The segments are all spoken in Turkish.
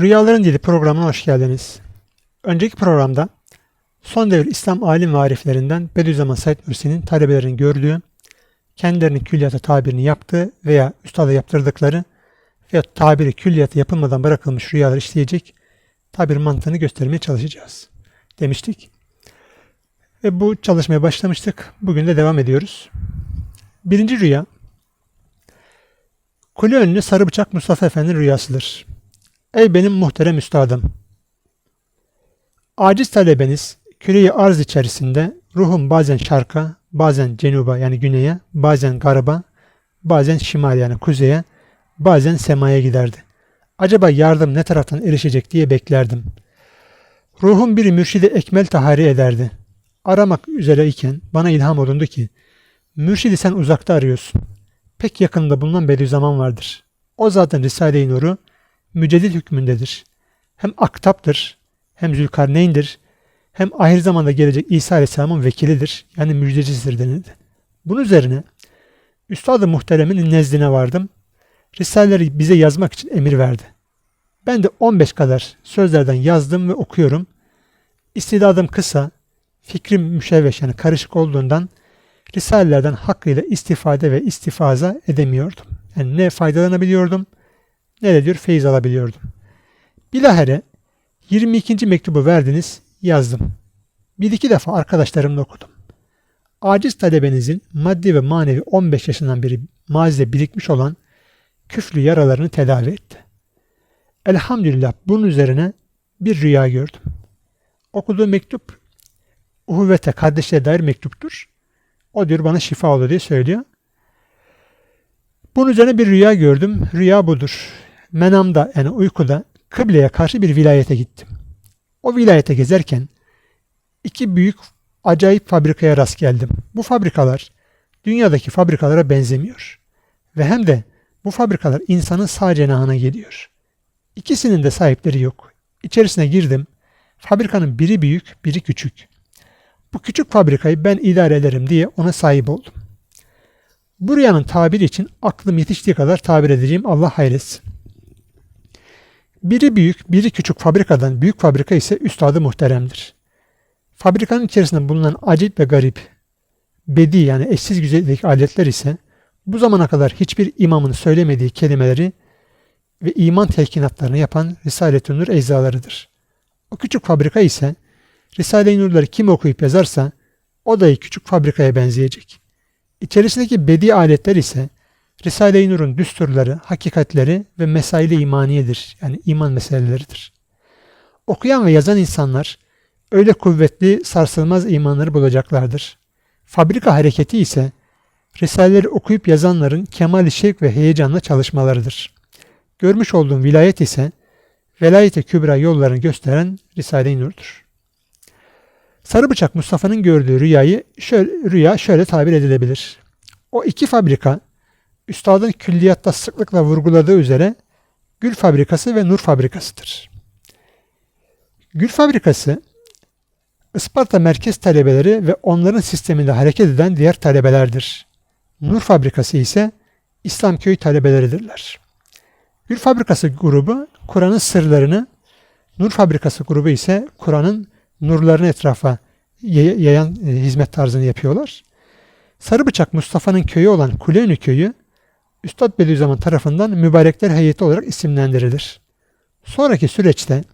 Rüyaların Dili programına hoş geldiniz. Önceki programda son devir İslam alim ve ariflerinden Bediüzzaman Said Nursi'nin talebelerinin gördüğü, kendilerinin külliyata tabirini yaptığı veya üstada yaptırdıkları veya tabiri külliyata yapılmadan bırakılmış rüyaları işleyecek tabir mantığını göstermeye çalışacağız demiştik. Ve bu çalışmaya başlamıştık. Bugün de devam ediyoruz. Birinci rüya, Kule önlü sarı bıçak Mustafa Efendi'nin rüyasıdır. Ey benim muhterem üstadım! Aciz talebeniz küreyi arz içerisinde ruhum bazen şarka, bazen cenuba yani güneye, bazen garaba, bazen şimal yani kuzeye, bazen semaya giderdi. Acaba yardım ne taraftan erişecek diye beklerdim. Ruhum bir mürşide ekmel tahari ederdi. Aramak üzereyken bana ilham olundu ki, mürşidi sen uzakta arıyorsun. Pek yakında bulunan Bediüzzaman vardır. O zaten Risale-i Nur'u müceddit hükmündedir. Hem aktaptır, hem Zülkarneyn'dir, hem ahir zamanda gelecek İsa Aleyhisselam'ın vekilidir. Yani müjdecisidir denildi. Bunun üzerine Üstad-ı Muhterem'in nezdine vardım. Risaleleri bize yazmak için emir verdi. Ben de 15 kadar sözlerden yazdım ve okuyorum. İstidadım kısa, fikrim müşevveş yani karışık olduğundan Risalelerden hakkıyla istifade ve istifaza edemiyordum. Yani ne faydalanabiliyordum ne diyor feyiz alabiliyordum. Bilahere 22. mektubu verdiniz yazdım. Bir iki defa arkadaşlarımla okudum. Aciz talebenizin maddi ve manevi 15 yaşından beri mazide birikmiş olan küflü yaralarını tedavi etti. Elhamdülillah bunun üzerine bir rüya gördüm. Okuduğu mektup uhuvvete, kardeşliğe dair mektuptur. O diyor bana şifa oldu diye söylüyor. Bunun üzerine bir rüya gördüm. Rüya budur. Menamda yani uykuda kıbleye karşı bir vilayete gittim. O vilayete gezerken iki büyük acayip fabrikaya rast geldim. Bu fabrikalar dünyadaki fabrikalara benzemiyor. Ve hem de bu fabrikalar insanın sağ cenahına geliyor. İkisinin de sahipleri yok. İçerisine girdim. Fabrikanın biri büyük, biri küçük. Bu küçük fabrikayı ben idare ederim diye ona sahip oldum. Bu rüyanın tabiri için aklım yetiştiği kadar tabir edeceğim Allah hayretsin. Biri büyük, biri küçük fabrikadan büyük fabrika ise üstadı muhteremdir. Fabrikanın içerisinde bulunan acip ve garip, bedi yani eşsiz güzellik aletler ise bu zamana kadar hiçbir imamın söylemediği kelimeleri ve iman telkinatlarını yapan Risale-i Nur eczalarıdır. O küçük fabrika ise Risale-i Nur'ları kim okuyup yazarsa o da küçük fabrikaya benzeyecek. İçerisindeki bedi aletler ise Risale-i Nur'un düsturları, hakikatleri ve mesaili imaniyedir. Yani iman meseleleridir. Okuyan ve yazan insanlar öyle kuvvetli, sarsılmaz imanları bulacaklardır. Fabrika hareketi ise Risaleleri okuyup yazanların kemal-i şevk ve heyecanla çalışmalarıdır. Görmüş olduğum vilayet ise velayete kübra yollarını gösteren Risale-i Nur'dur. Sarı bıçak Mustafa'nın gördüğü rüyayı şöyle, rüya şöyle tabir edilebilir. O iki fabrika üstadın külliyatta sıklıkla vurguladığı üzere gül fabrikası ve nur fabrikasıdır. Gül fabrikası Isparta merkez talebeleri ve onların sisteminde hareket eden diğer talebelerdir. Nur fabrikası ise İslamköy talebeleridirler. Gül fabrikası grubu Kur'an'ın sırlarını, Nur fabrikası grubu ise Kur'an'ın nurlarını etrafa yayan e, hizmet tarzını yapıyorlar. Sarıbıçak Mustafa'nın köyü olan Kuleynü köyü Üstad Bediüzzaman tarafından mübarekler heyeti olarak isimlendirilir. Sonraki süreçte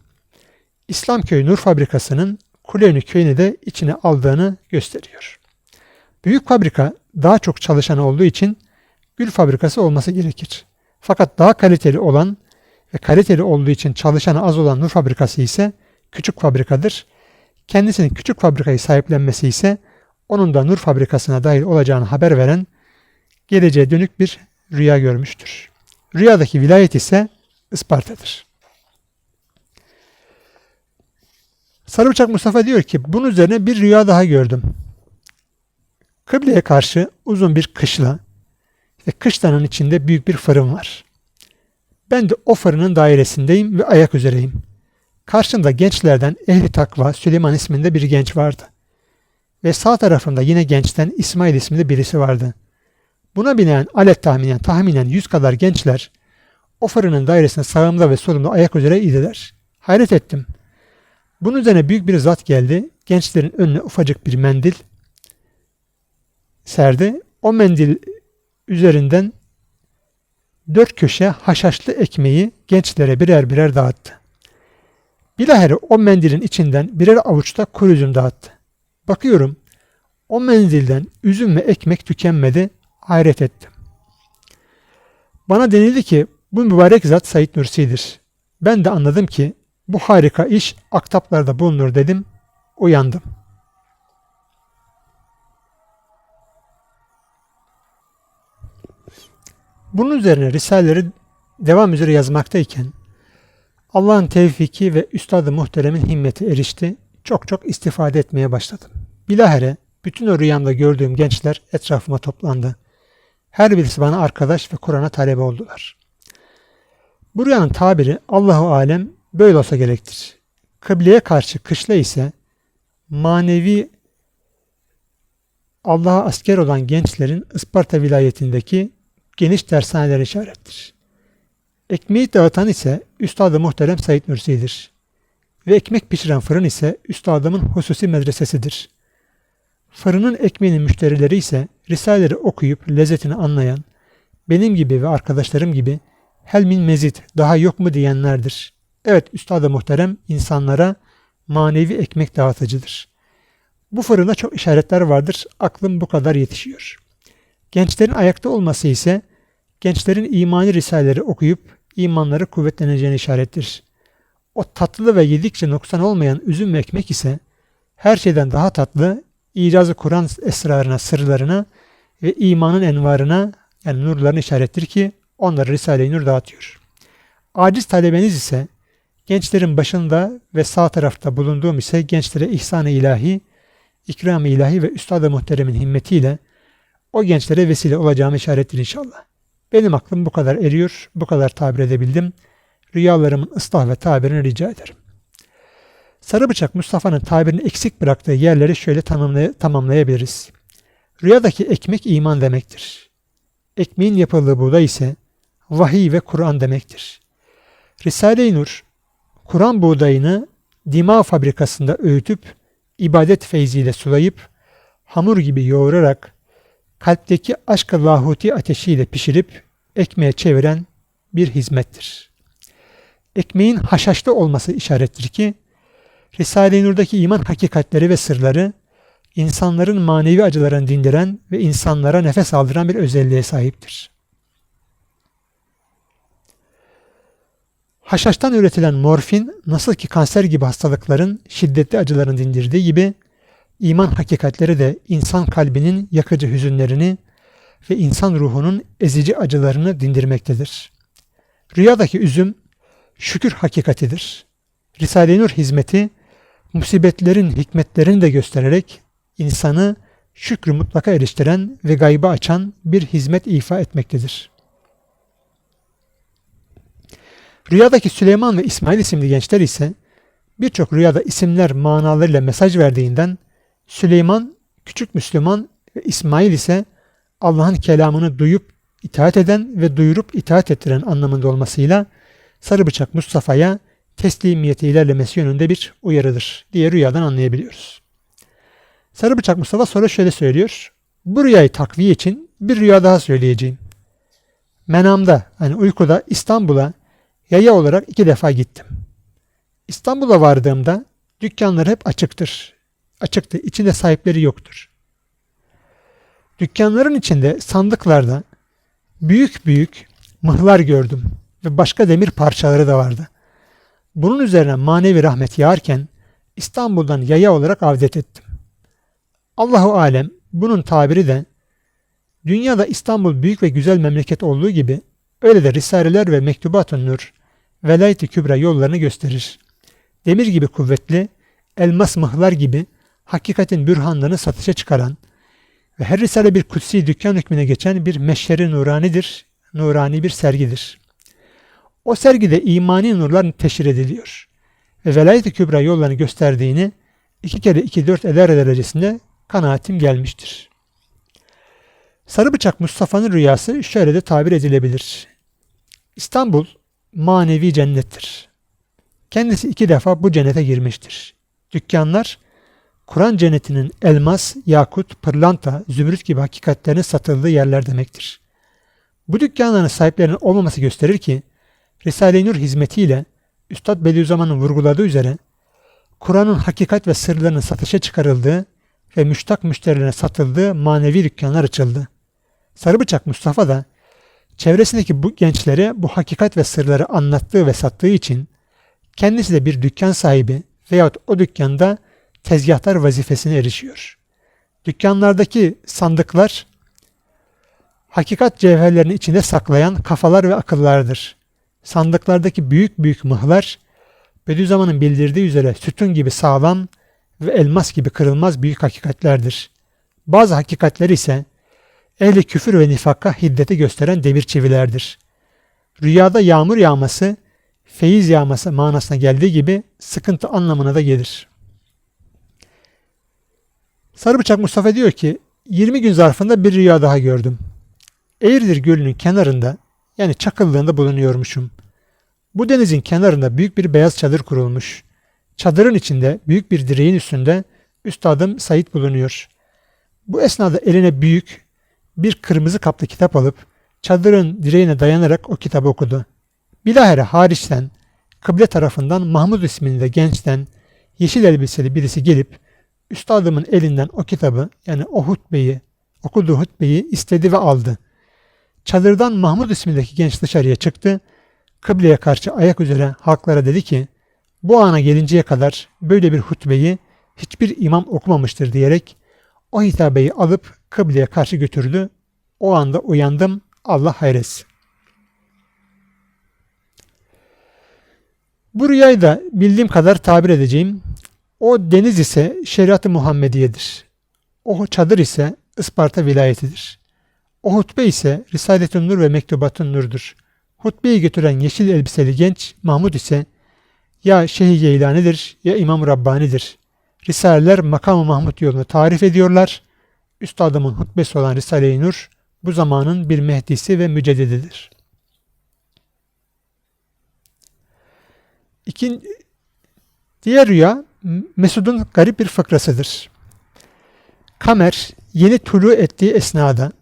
İslamköy Nur Fabrikası'nın Kuleynü köyünü de içine aldığını gösteriyor. Büyük fabrika daha çok çalışan olduğu için gül fabrikası olması gerekir. Fakat daha kaliteli olan ve kaliteli olduğu için çalışanı az olan nur fabrikası ise küçük fabrikadır. Kendisinin küçük fabrikayı sahiplenmesi ise onun da nur fabrikasına dahil olacağını haber veren geleceğe dönük bir rüya görmüştür. Rüyadaki vilayet ise Isparta'dır. Sarıbıçak Mustafa diyor ki bunun üzerine bir rüya daha gördüm. Kıbleye karşı uzun bir kışla ve kışlanın içinde büyük bir fırın var. Ben de o fırının dairesindeyim ve ayak üzereyim. Karşımda gençlerden ehli takva Süleyman isminde bir genç vardı. Ve sağ tarafımda yine gençten İsmail isminde birisi vardı. Buna binaen alet tahminen tahminen yüz kadar gençler o fırının dairesine sağımda ve solumda ayak üzere idiler. Hayret ettim. Bunun üzerine büyük bir zat geldi. Gençlerin önüne ufacık bir mendil serdi. O mendil üzerinden dört köşe haşhaşlı ekmeği gençlere birer birer dağıttı. Bilahare o mendilin içinden birer avuçta kuru üzüm dağıttı. Bakıyorum o mendilden üzüm ve ekmek tükenmedi. Hayret ettim. Bana denildi ki bu mübarek zat Said Nursi'dir. Ben de anladım ki bu harika iş aktaplarda bulunur dedim. Uyandım. Bunun üzerine Risaleleri devam üzere yazmaktayken Allah'ın tevfiki ve Üstad-ı Muhterem'in himmeti erişti. Çok çok istifade etmeye başladım. Bilahare bütün o rüyamda gördüğüm gençler etrafıma toplandı. Her birisi bana arkadaş ve Kur'an'a talebe oldular. Bu rüyanın tabiri Allahu alem böyle olsa gerektir. Kıbleye karşı kışla ise manevi Allah'a asker olan gençlerin Isparta vilayetindeki geniş dershaneler işarettir. Ekmeği dağıtan ise Üstad-ı Muhterem Said Nursi'dir. Ve ekmek pişiren fırın ise Üstadımın hususi medresesidir. Fırının ekmeğinin müşterileri ise Risaleleri okuyup lezzetini anlayan, benim gibi ve arkadaşlarım gibi helmin mezit daha yok mu diyenlerdir. Evet Üstad-ı Muhterem insanlara manevi ekmek dağıtıcıdır. Bu fırında çok işaretler vardır. Aklım bu kadar yetişiyor. Gençlerin ayakta olması ise gençlerin imani risaleleri okuyup imanları kuvvetleneceğine işarettir. O tatlı ve yedikçe noksan olmayan üzüm ve ekmek ise her şeyden daha tatlı, icazı Kur'an esrarına, sırlarına ve imanın envarına yani nurlarına işarettir ki onları Risale-i Nur dağıtıyor. Aciz talebeniz ise gençlerin başında ve sağ tarafta bulunduğum ise gençlere ihsan-ı ilahi, ikram-ı ilahi ve üstad-ı muhteremin himmetiyle o gençlere vesile olacağımı işarettir inşallah. Benim aklım bu kadar eriyor, bu kadar tabir edebildim. Rüyalarımın ıslah ve tabirini rica ederim. Sarı bıçak Mustafa'nın tabirini eksik bıraktığı yerleri şöyle tamamlay tamamlayabiliriz. Rüyadaki ekmek iman demektir. Ekmeğin yapıldığı buğday ise vahiy ve Kur'an demektir. Risale-i Nur, Kur'an buğdayını dima fabrikasında öğütüp, ibadet feyziyle sulayıp, hamur gibi yoğurarak, kalpteki aşk-ı lahuti ateşiyle pişirip, ekmeğe çeviren bir hizmettir. Ekmeğin haşhaşlı olması işarettir ki, Risale-i Nur'daki iman hakikatleri ve sırları, insanların manevi acılarını dindiren ve insanlara nefes aldıran bir özelliğe sahiptir. Haşhaştan üretilen morfin nasıl ki kanser gibi hastalıkların şiddetli acılarını dindirdiği gibi iman hakikatleri de insan kalbinin yakıcı hüzünlerini ve insan ruhunun ezici acılarını dindirmektedir. Rüyadaki üzüm şükür hakikatidir. Risale-i Nur hizmeti musibetlerin hikmetlerini de göstererek insanı şükrü mutlaka eriştiren ve gaybı açan bir hizmet ifa etmektedir. Rüyadaki Süleyman ve İsmail isimli gençler ise birçok rüyada isimler manalarıyla mesaj verdiğinden Süleyman küçük Müslüman ve İsmail ise Allah'ın kelamını duyup itaat eden ve duyurup itaat ettiren anlamında olmasıyla sarı bıçak Mustafa'ya teslimiyeti ilerlemesi yönünde bir uyarıdır diye rüyadan anlayabiliyoruz. Sarı bıçak Mustafa sonra şöyle söylüyor. Bu rüyayı takviye için bir rüya daha söyleyeceğim. Menamda hani uykuda İstanbul'a yaya olarak iki defa gittim. İstanbul'a vardığımda dükkanlar hep açıktır. Açıktı. İçinde sahipleri yoktur. Dükkanların içinde sandıklarda büyük büyük mıhlar gördüm ve başka demir parçaları da vardı. Bunun üzerine manevi rahmet yağarken İstanbul'dan yaya olarak avdet ettim. Allahu alem bunun tabiri de dünyada İstanbul büyük ve güzel memleket olduğu gibi öyle de risaleler ve mektubat-ı nur velayet-i kübra yollarını gösterir. Demir gibi kuvvetli, elmas mıhlar gibi hakikatin bürhanlarını satışa çıkaran ve her risale bir kutsi dükkan hükmüne geçen bir meşheri nuranidir, nurani bir sergidir. O sergide imani nurlar teşhir ediliyor ve velayet-i kübra yollarını gösterdiğini iki kere iki dört eder derecesinde kanaatim gelmiştir. Sarı bıçak Mustafa'nın rüyası şöyle de tabir edilebilir. İstanbul manevi cennettir. Kendisi iki defa bu cennete girmiştir. Dükkanlar Kur'an cennetinin elmas, yakut, pırlanta, zümrüt gibi hakikatlerinin satıldığı yerler demektir. Bu dükkanların sahiplerinin olmaması gösterir ki Risale-i Nur hizmetiyle Üstad Bediüzzaman'ın vurguladığı üzere Kur'an'ın hakikat ve sırlarının satışa çıkarıldığı ve müştak müşterilerine satıldığı manevi dükkanlar açıldı. Sarıbıçak Mustafa da çevresindeki bu gençlere bu hakikat ve sırları anlattığı ve sattığı için kendisi de bir dükkan sahibi veyahut o dükkanda tezgahtar vazifesine erişiyor. Dükkanlardaki sandıklar hakikat cevherlerini içinde saklayan kafalar ve akıllardır. Sandıklardaki büyük büyük mıhlar Bediüzzaman'ın bildirdiği üzere sütun gibi sağlam ve elmas gibi kırılmaz büyük hakikatlerdir. Bazı hakikatler ise ehli küfür ve nifakka hiddeti gösteren demir çivilerdir. Rüyada yağmur yağması, feyiz yağması manasına geldiği gibi sıkıntı anlamına da gelir. Sarıbıçak Mustafa diyor ki 20 gün zarfında bir rüya daha gördüm. Eğirdir Gölü'nün kenarında yani Çakıllığında bulunuyormuşum. Bu denizin kenarında büyük bir beyaz çadır kurulmuş. Çadırın içinde büyük bir direğin üstünde üstadım Said bulunuyor. Bu esnada eline büyük bir kırmızı kaplı kitap alıp çadırın direğine dayanarak o kitabı okudu. Bilahare hariçten kıble tarafından Mahmud isminde gençten yeşil elbiseli birisi gelip üstadımın elinden o kitabı yani o hutbeyi okuduğu hutbeyi istedi ve aldı. Çadırdan Mahmud ismindeki genç dışarıya çıktı. Kıbleye karşı ayak üzere halklara dedi ki bu ana gelinceye kadar böyle bir hutbeyi hiçbir imam okumamıştır diyerek o hitabeyi alıp kıbleye karşı götürdü. O anda uyandım. Allah hayretsin. Bu rüyayı da bildiğim kadar tabir edeceğim. O deniz ise şeriat-ı Muhammediye'dir. O çadır ise Isparta vilayetidir. O hutbe ise Risalet-ü Nur ve Mektubat-ı Nur'dur. Hutbeyi götüren yeşil elbiseli genç Mahmud ise ya Şeyh Geylani'dir ya İmam Rabbani'dir. Risaleler makamı Mahmud yolunu tarif ediyorlar. Üstadımın hutbesi olan Risale-i Nur bu zamanın bir mehdisi ve müceddididir. İkinci, diğer rüya Mesud'un garip bir fıkrasıdır. Kamer yeni tulu ettiği esnada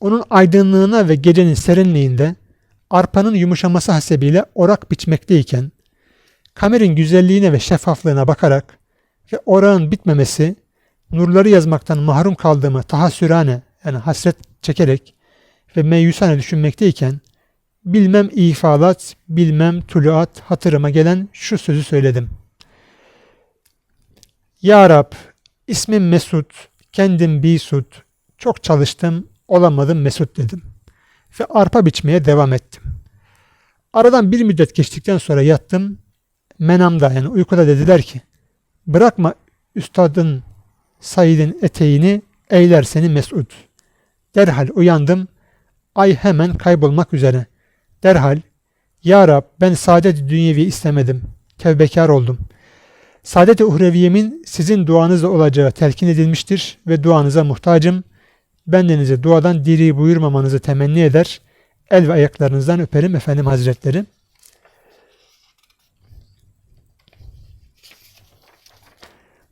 onun aydınlığına ve gecenin serinliğinde arpanın yumuşaması hasebiyle orak biçmekteyken kamerin güzelliğine ve şeffaflığına bakarak ve orağın bitmemesi nurları yazmaktan mahrum kaldığımı tahassürane yani hasret çekerek ve meyusane düşünmekteyken bilmem ifalat, bilmem tuluat hatırıma gelen şu sözü söyledim. Ya Rab, ismim Mesut, kendim Bisut, çok çalıştım, olamadım Mesut dedim. Ve arpa biçmeye devam ettim. Aradan bir müddet geçtikten sonra yattım. Menamda yani uykuda dediler ki, bırakma üstadın Said'in eteğini, eyler seni mesut. Derhal uyandım, ay hemen kaybolmak üzere. Derhal, Ya Rab ben saadet dünyevi istemedim, tevbekar oldum. Saadet-i uhreviyemin sizin duanızla olacağı telkin edilmiştir ve duanıza muhtacım. Bendenize duadan diri buyurmamanızı temenni eder. El ve ayaklarınızdan öperim efendim hazretleri.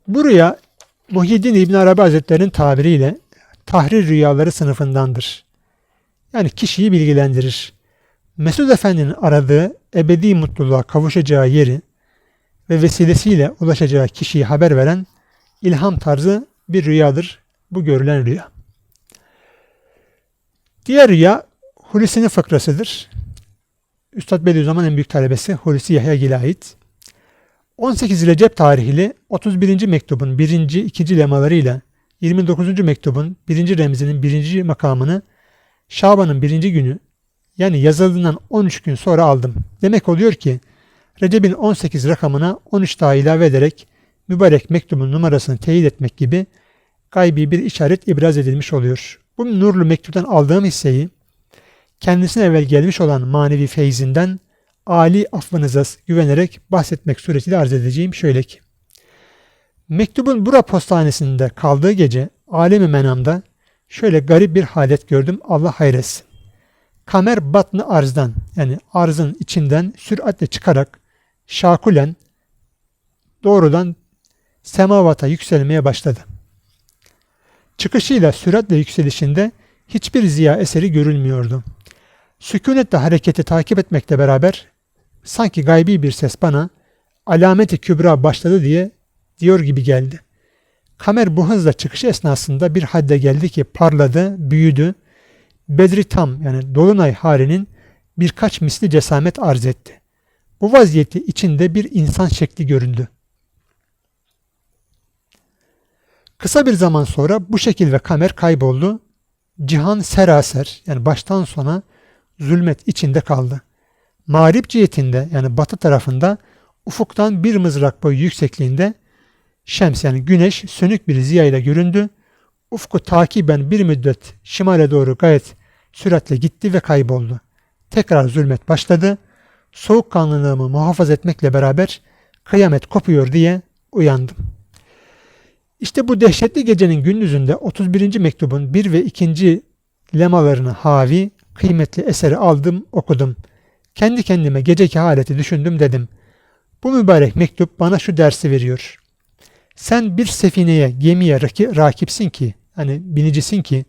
Bu rüya Muhyiddin İbn Arabi Hazretleri'nin tabiriyle tahrir rüyaları sınıfındandır. Yani kişiyi bilgilendirir. Mesud Efendi'nin aradığı ebedi mutluluğa kavuşacağı yeri ve vesilesiyle ulaşacağı kişiyi haber veren ilham tarzı bir rüyadır bu görülen rüya. Diğer rüya Hulusi'nin fıkrasıdır. Üstad Bediüzzaman en büyük talebesi Hulusi Yahya'ya ait. 18 Recep tarihli 31. mektubun 1. 2. lemalarıyla 29. mektubun 1. remzinin 1. makamını Şaban'ın 1. günü yani yazıldığından 13 gün sonra aldım. Demek oluyor ki Recep'in 18 rakamına 13 daha ilave ederek mübarek mektubun numarasını teyit etmek gibi gaybi bir işaret ibraz edilmiş oluyor. Bu nurlu mektuptan aldığım hisseyi kendisine evvel gelmiş olan manevi feyzinden Ali affınıza güvenerek bahsetmek suretiyle arz edeceğim şöyle ki. Mektubun bura postanesinde kaldığı gece alemi menamda şöyle garip bir halet gördüm Allah hayretsin. Kamer batını arzdan yani arzın içinden süratle çıkarak şakulen doğrudan semavata yükselmeye başladı. Çıkışıyla süratle yükselişinde hiçbir ziya eseri görülmüyordu. Sükunetle hareketi takip etmekle beraber sanki gaybi bir ses bana alameti kübra başladı diye diyor gibi geldi. Kamer bu hızla çıkış esnasında bir hadde geldi ki parladı, büyüdü. Bedri tam yani dolunay halinin birkaç misli cesamet arz etti. Bu vaziyeti içinde bir insan şekli göründü. Kısa bir zaman sonra bu şekil ve kamer kayboldu. Cihan seraser yani baştan sona zulmet içinde kaldı. Mağrip cihetinde yani batı tarafında ufuktan bir mızrak boyu yüksekliğinde Şems yani güneş sönük bir ziya ile göründü. Ufku takiben bir müddet şimale doğru gayet süratle gitti ve kayboldu. Tekrar zulmet başladı. Soğukkanlılığımı muhafaza etmekle beraber kıyamet kopuyor diye uyandım. İşte bu dehşetli gecenin gündüzünde 31. mektubun 1 ve 2. lemalarını havi kıymetli eseri aldım okudum. Kendi kendime geceki haleti düşündüm dedim. Bu mübarek mektup bana şu dersi veriyor. Sen bir sefineye, gemiye rakipsin ki, hani binicisin ki,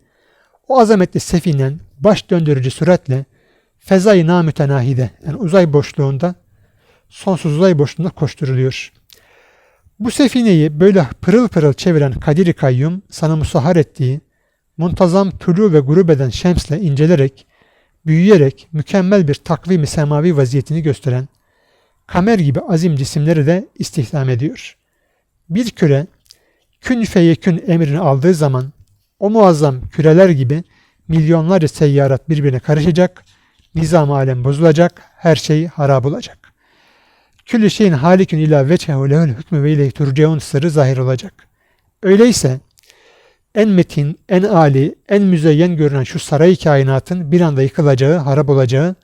o azametli sefinen baş döndürücü süratle fezayı namütenahide, yani uzay boşluğunda, sonsuz uzay boşluğunda koşturuluyor. Bu sefineyi böyle pırıl pırıl çeviren Kadir-i Kayyum sana musahar ettiği, muntazam tulu ve grup eden şemsle incelerek, büyüyerek mükemmel bir takvimi semavi vaziyetini gösteren, kamer gibi azim cisimleri de istihdam ediyor. Bir küre kün feyekün emrini aldığı zaman o muazzam küreler gibi milyonlarca seyyarat birbirine karışacak, nizam alem bozulacak, her şey harap olacak. Küllü şeyin halikün ila veçhehu lehül hükmü ve ileyh turceun sırrı zahir olacak. Öyleyse en metin, en âli, en müzeyyen görünen şu saray kainatın bir anda yıkılacağı, harap olacağı,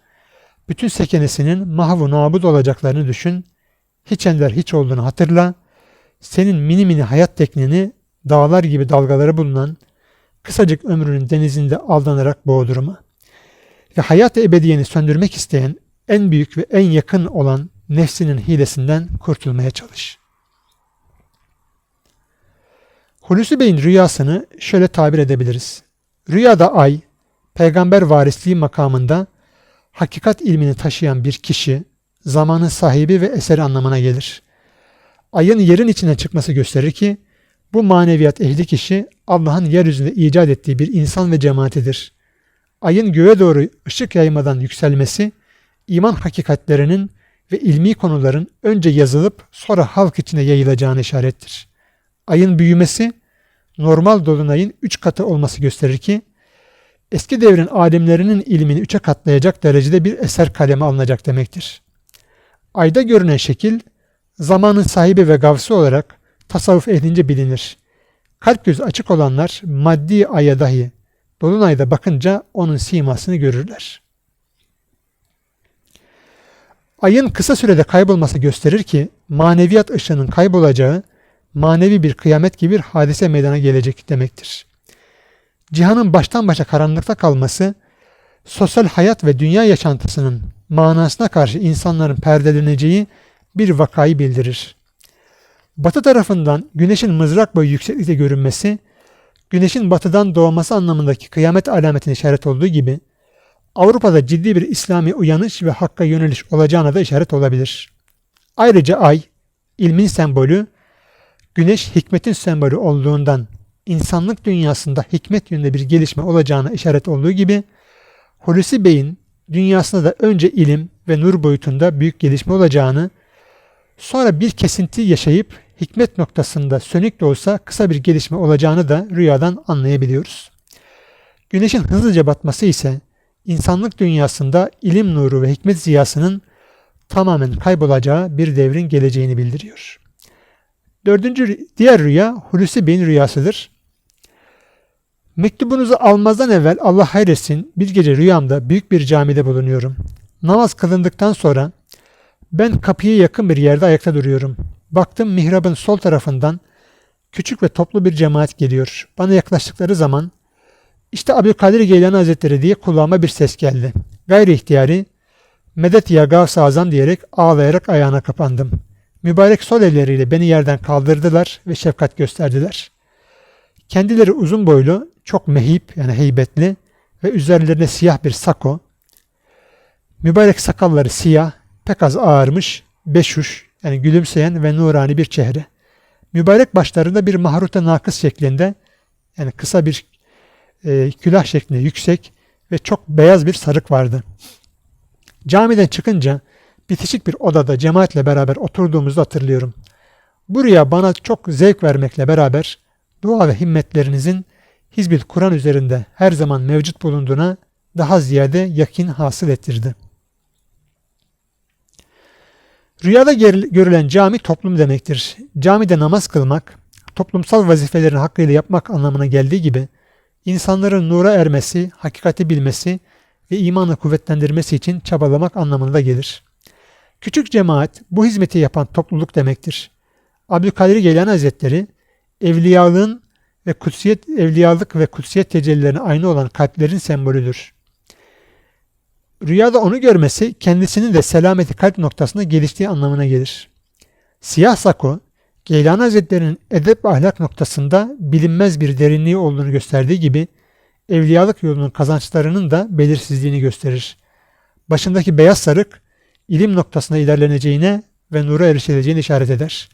bütün sekenesinin mahvu nabud olacaklarını düşün, hiç ender hiç olduğunu hatırla, senin mini mini hayat tekneni dağlar gibi dalgaları bulunan kısacık ömrünün denizinde aldanarak boğdurma ve hayat ebediyeni söndürmek isteyen en büyük ve en yakın olan nefsinin hilesinden kurtulmaya çalış. Hulusi Bey'in rüyasını şöyle tabir edebiliriz. Rüyada ay, peygamber varisliği makamında hakikat ilmini taşıyan bir kişi, zamanın sahibi ve eseri anlamına gelir. Ayın yerin içine çıkması gösterir ki, bu maneviyat ehli kişi Allah'ın yeryüzünde icat ettiği bir insan ve cemaatidir. Ayın göğe doğru ışık yaymadan yükselmesi, iman hakikatlerinin ve ilmi konuların önce yazılıp sonra halk içine yayılacağını işarettir. Ayın büyümesi normal dolunayın üç katı olması gösterir ki eski devrin alimlerinin ilmini üçe katlayacak derecede bir eser kaleme alınacak demektir. Ayda görünen şekil zamanın sahibi ve gavsi olarak tasavvuf ehlince bilinir. Kalp gözü açık olanlar maddi aya dahi dolunayda bakınca onun simasını görürler. Ayın kısa sürede kaybolması gösterir ki maneviyat ışığının kaybolacağı manevi bir kıyamet gibi bir hadise meydana gelecek demektir. Cihanın baştan başa karanlıkta kalması, sosyal hayat ve dünya yaşantısının manasına karşı insanların perdeleneceği bir vakayı bildirir. Batı tarafından güneşin mızrak boyu yükseklikte görünmesi, güneşin batıdan doğması anlamındaki kıyamet alametine işaret olduğu gibi, Avrupa'da ciddi bir İslami uyanış ve hakka yöneliş olacağına da işaret olabilir. Ayrıca ay, ilmin sembolü, güneş hikmetin sembolü olduğundan insanlık dünyasında hikmet yönünde bir gelişme olacağına işaret olduğu gibi, Hulusi Bey'in dünyasında da önce ilim ve nur boyutunda büyük gelişme olacağını, sonra bir kesinti yaşayıp hikmet noktasında sönük de olsa kısa bir gelişme olacağını da rüyadan anlayabiliyoruz. Güneşin hızlıca batması ise insanlık dünyasında ilim nuru ve hikmet ziyasının tamamen kaybolacağı bir devrin geleceğini bildiriyor. Dördüncü diğer rüya Hulusi Bey'in rüyasıdır. Mektubunuzu almazdan evvel Allah hayretsin bir gece rüyamda büyük bir camide bulunuyorum. Namaz kılındıktan sonra ben kapıya yakın bir yerde ayakta duruyorum. Baktım mihrabın sol tarafından küçük ve toplu bir cemaat geliyor. Bana yaklaştıkları zaman İşte Abdülkadir Geylani Hazretleri diye kulağıma bir ses geldi. Gayri ihtiyari medet ya gavs azam diyerek ağlayarak ayağına kapandım. Mübarek sol elleriyle beni yerden kaldırdılar ve şefkat gösterdiler. Kendileri uzun boylu, çok mehip yani heybetli ve üzerlerine siyah bir sako. Mübarek sakalları siyah, pek az ağarmış, beşuş yani gülümseyen ve nurani bir çehre. Mübarek başlarında bir mahruta nakıs şeklinde yani kısa bir e, külah şeklinde yüksek ve çok beyaz bir sarık vardı. Camiden çıkınca bitişik bir odada cemaatle beraber oturduğumuzu hatırlıyorum. Bu rüya bana çok zevk vermekle beraber dua ve himmetlerinizin Hizbil Kur'an üzerinde her zaman mevcut bulunduğuna daha ziyade yakin hasıl ettirdi. Rüyada görülen cami toplum demektir. Camide namaz kılmak, toplumsal vazifelerini hakkıyla yapmak anlamına geldiği gibi, insanların nura ermesi, hakikati bilmesi ve imanı kuvvetlendirmesi için çabalamak anlamına da gelir. Küçük cemaat bu hizmeti yapan topluluk demektir. Abdülkadir Geylani Hazretleri evliyalığın ve kutsiyet evliyalık ve kutsiyet tecellilerine aynı olan kalplerin sembolüdür. Rüyada onu görmesi kendisinin de selameti kalp noktasında geliştiği anlamına gelir. Siyah sako, Geylani Hazretleri'nin edep ve ahlak noktasında bilinmez bir derinliği olduğunu gösterdiği gibi evliyalık yolunun kazançlarının da belirsizliğini gösterir. Başındaki beyaz sarık ilim noktasına ilerleneceğine ve nura erişileceğine işaret eder.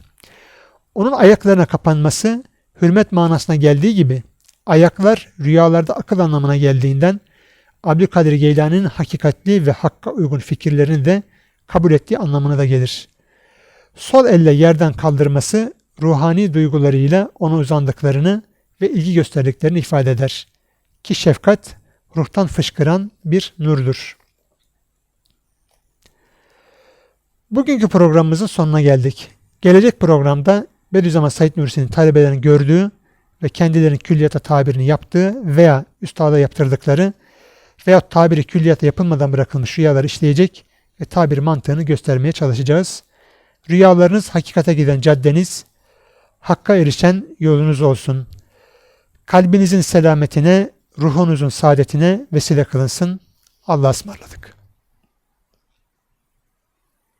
Onun ayaklarına kapanması hürmet manasına geldiği gibi ayaklar rüyalarda akıl anlamına geldiğinden Abdülkadir Geylani'nin hakikatli ve hakka uygun fikirlerini de kabul ettiği anlamına da gelir. Sol elle yerden kaldırması ruhani duygularıyla ona uzandıklarını ve ilgi gösterdiklerini ifade eder. Ki şefkat ruhtan fışkıran bir nurdur. Bugünkü programımızın sonuna geldik. Gelecek programda Bediüzzaman Said Nursi'nin talebelerin gördüğü ve kendilerinin külliyata tabirini yaptığı veya üstada yaptırdıkları veya tabiri külliyata yapılmadan bırakılmış rüyaları işleyecek ve tabir mantığını göstermeye çalışacağız. Rüyalarınız hakikate giden caddeniz, hakka erişen yolunuz olsun. Kalbinizin selametine, ruhunuzun saadetine vesile kılınsın. Allah'a ısmarladık.